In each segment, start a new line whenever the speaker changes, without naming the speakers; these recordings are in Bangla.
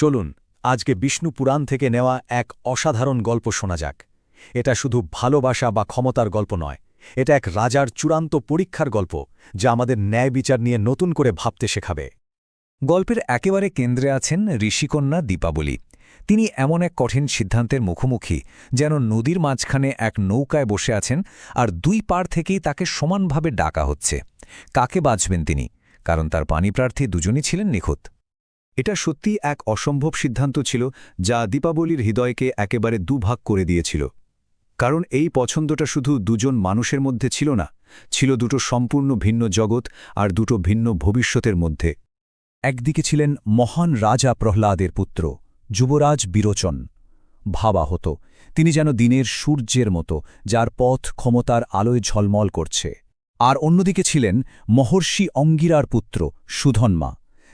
চলুন, আজকে বিষ্ণু পুরাণ থেকে নেওয়া এক অসাধারণ গল্প শোনা যাক। এটা শুধু ভালোবাসা বা ক্ষমতার গল্প নয়, এটা এক রাজার চূড়ান্ত পরীক্ষার গল্প, যা আমাদের ন্যায় বিচার নিয়ে নতুন করে ভাবতে শেখাবে।
গল্পের একেবারে কেন্দ্রে আছেন ঋষিকন্যা দীপাবলি। তিনি এমন এক কঠিন সিদ্ধান্তের মুখোমুখি, যেন নদীর মাঝখানে এক নৌকায় বসে আছেন আর দুই পার থেকেই তাকে সমানভাবে ডাকা হচ্ছে। কাকে বাঁচবেন তিনি? কারণ তার পানিপ্রার্থী দুজনই ছিলেন নিখুঁত।
এটা সত্যি এক অসম্ভব সিদ্ধান্ত ছিল, যা দীপাবলির হৃদয়কে একেবারে দুভাগ করে দিয়েছিল। কারণ এই পছন্দটা শুধু দুজন মানুষের মধ্যে ছিল না, ছিল দুটো সম্পূর্ণ ভিন্ন জগৎ আর দুটো ভিন্ন ভবিষ্যতের মধ্যে।
একদিকে ছিলেন মহান রাজা প্রহ্লাদের পুত্র, যুবরাজ বিরোচন। ভাবা হতো তিনি যেন দিনের সূর্যের মতো, যার পথ ক্ষমতার আলোয় ঝলমল করছে। আর অন্যদিকে ছিলেন মহর্ষি অঙ্গিরার পুত্র, সুধন্মা।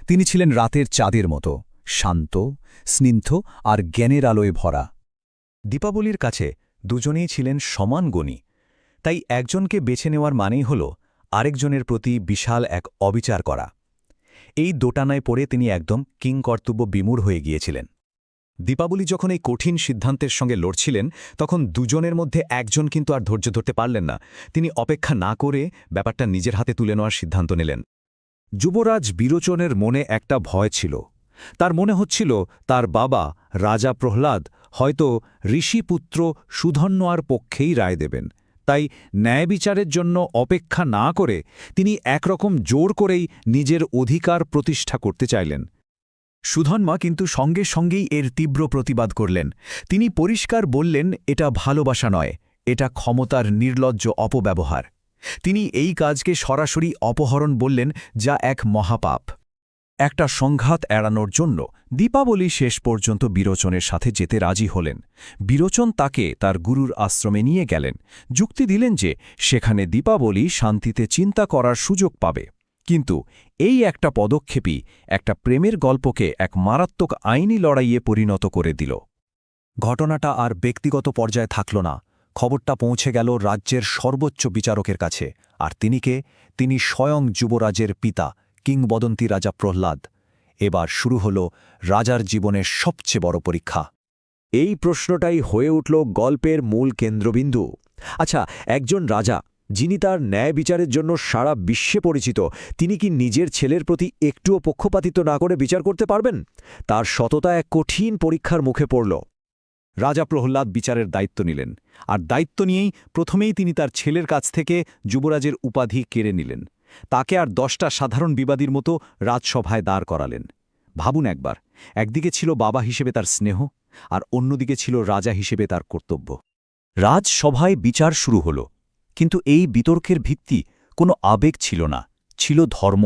তিনি ছিলেন রাতের চাঁদের মতো, শান্ত, স্নিগ্ধ আর জ্ঞানের আলোয় ভরা।
দীপাবলির কাছে দুজনেই ছিলেন সমান গণী, তাই একজনকে বেছে নেওয়ার মানেই হল আরেকজনের প্রতি বিশাল এক অবিচার করা। এই দোটানায় পড়ে তিনি একদম কিংকর্তব্য বিমূঢ় হয়ে গিয়েছিলেন। দীপাবলি যখন এই কঠিন সিদ্ধান্তের সঙ্গে লড়ছিলেন, তখন দুজনের মধ্যে একজন কিন্তু আর ধৈর্য ধরতে পারলেন না। তিনি অপেক্ষা না করে ব্যাপারটা নিজের হাতে তুলে নেওয়ার সিদ্ধান্ত নিলেন। যুবরাজ বিরোচনের মনে একটা ভয় ছিল। তার মনে হচ্ছিল তার বাবা, রাজা প্রহ্লাদ, হয়তো ঋষিপুত্র সুধন্যার পক্ষেই রায় দেবেন। তাই ন্যায় বিচারের জন্য অপেক্ষা না করে তিনি একরকম জোর করেই নিজের অধিকার প্রতিষ্ঠা করতে চাইলেন। সুধন্মা কিন্তু সঙ্গে সঙ্গেই এর তীব্র প্রতিবাদ করলেন। তিনি পরিষ্কার বললেন, এটা ভালোবাসা নয়, এটা ক্ষমতার নির্লজ্জ অপব্যবহার। তিনি এই কাজকে সরাসরি অপহরণ বললেন, যা এক মহাপাপ। একটা সংঘাত এড়ানোর জন্য দীপাবলি শেষ পর্যন্ত বিরোচনের সাথে যেতে রাজি হলেন। বিরোচন তাকে তার গুরুর আশ্রমে নিয়ে গেলেন। যুক্তি দিলেন যে সেখানে দীপাবলি শান্তিতে চিন্তা করার সুযোগ পাবে। কিন্তু এই একটা পদক্ষেপই একটা প্রেমের গল্পকে এক মারাত্মক আইনি লড়াইয়ে পরিণত করে দিল। ঘটনাটা আর ব্যক্তিগত পর্যায়ে থাকল না। খবরটা পৌঁছে গেল রাজ্যের সর্বোচ্চ বিচারকের কাছে, আর তিনিকে তিনি স্বয়ং যুবরাজের পিতা, কিংবদন্তি রাজা প্রহ্লাদ। এবার শুরু হল রাজার জীবনের সবচেয়ে বড় পরীক্ষা। এই প্রশ্নটাই হয়ে উঠল গল্পের মূল কেন্দ্রবিন্দু। আচ্ছা একজন রাজা, যিনি তার ন্যায় বিচারের জন্য সারা বিশ্বে পরিচিত, তিনি কি নিজের ছেলের প্রতি একটুও পক্ষপাতিত্ব না করে বিচার করতে পারবেন? তার সততা এক কঠিন পরীক্ষার মুখে পড়ল। রাজা প্রহ্লাদ বিচারের দায়িত্ব নিলেন, আর দায়িত্ব নিয়েই প্রথমেই তিনি তার ছেলের কাছ থেকে যুবরাজের উপাধি কেড়ে নিলেন। তাকে আর দশটা সাধারণ বিবাদীর মতো রাজসভায় দাঁড় করালেন। ভাবুন একবার, একদিকে ছিল বাবা হিসেবে তার স্নেহ, আর অন্যদিকে ছিল রাজা হিসেবে তার কর্তব্য। রাজসভায় বিচার শুরু হল, কিন্তু এই বিতর্কের ভিত্তি কোনো আবেগ ছিল না, ছিল ধর্ম,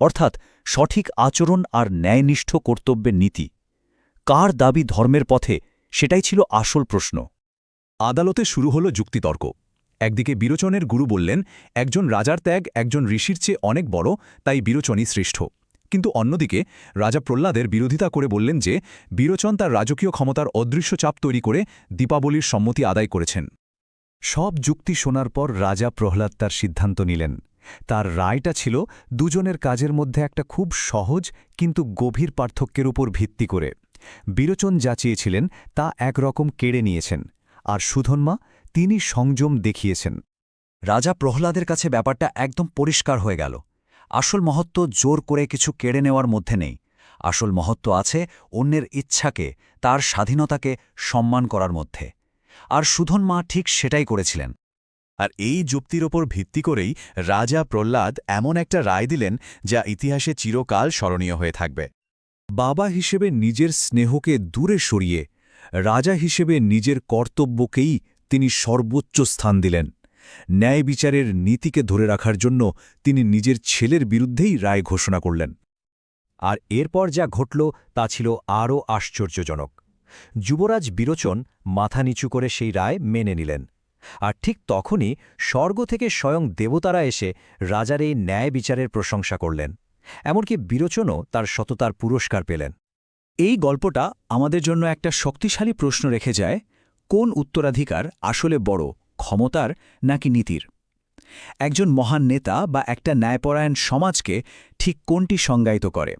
অর্থাৎ সঠিক আচরণ আর ন্যায়নিষ্ঠ কর্তব্যের নীতি। কার দাবি ধর্মের পথে সেটাই ছিল আসল প্রশ্ন। আদালতে শুরু হল যুক্তিতর্ক। একদিকে বিরোচনের গুরু বললেন, একজন রাজার ত্যাগ একজন ঋষির চেয়ে অনেক বড়, তাই বিরোচনই শ্রেষ্ঠ। কিন্তু অন্যদিকে রাজা প্রহ্লাদের বিরোধিতা করে বললেন যে, বিরোচন তার রাজকীয় ক্ষমতার অদৃশ্য চাপ তৈরি করে দীপাবলির সম্মতি আদায় করেছেন। সব যুক্তি শোনার পর রাজা প্রহ্লাদ তার সিদ্ধান্ত নিলেন। তার রায়টা ছিল দুজনের কাজের মধ্যে একটা খুব সহজ কিন্তু গভীর পার্থক্যের উপর ভিত্তি করে। বিরোচন যা চেয়েছিলেন তা একরকম কেড়ে নিয়েছেন। আর সুধন্মা তিনি সংযম দেখিয়েছেন। রাজা প্রহ্লাদের কাছে ব্যাপারটা একদম পরিষ্কার হয়ে গেল। আসল মহত্ব জোর করে কিছু কেড়ে নেওয়ার মধ্যে নেই। আসল মহত্ব আছে অন্যের ইচ্ছাকে, তার স্বাধীনতাকে সম্মান করার মধ্যে। আর সুধন্মা ঠিক সেটাই করেছিলেন।
আর এই যুক্তির ওপর ভিত্তি করেই রাজা প্রহ্লাদ এমন একটা রায় দিলেন যা ইতিহাসে চিরকাল স্মরণীয় হয়ে থাকবে।
বাবা হিসেবে নিজের স্নেহকে দূরে সরিয়ে, রাজা হিসেবে নিজের কর্তব্যকেই তিনি সর্বোচ্চ স্থান দিলেন। ন্যায় বিচারের নীতিকে ধরে রাখার জন্য তিনি নিজের ছেলের বিরুদ্ধেই রায় ঘোষণা করলেন। আর এরপর যা ঘটল তা ছিল আরও আশ্চর্যজনক। যুবরাজ বিরোচন মাথা নিচু করে সেই রায় মেনে নিলেন। আর ঠিক তখনই স্বর্গ থেকে স্বয়ং দেবতারা এসে রাজার এই ন্যায় বিচারের প্রশংসা করলেন। এমনকি বিরোচনও তার সততার পুরস্কার পেলেন। এই গল্পটা আমাদের জন্য একটা শক্তিশালী প্রশ্ন রেখে যায়, কোন উত্তরাধিকার আসলে বড়, ক্ষমতার নাকি নীতির? একজন মহান নেতা বা একটা ন্যায়পরায়ণ সমাজকে ঠিক কোনটি সংজ্ঞায়িত করে?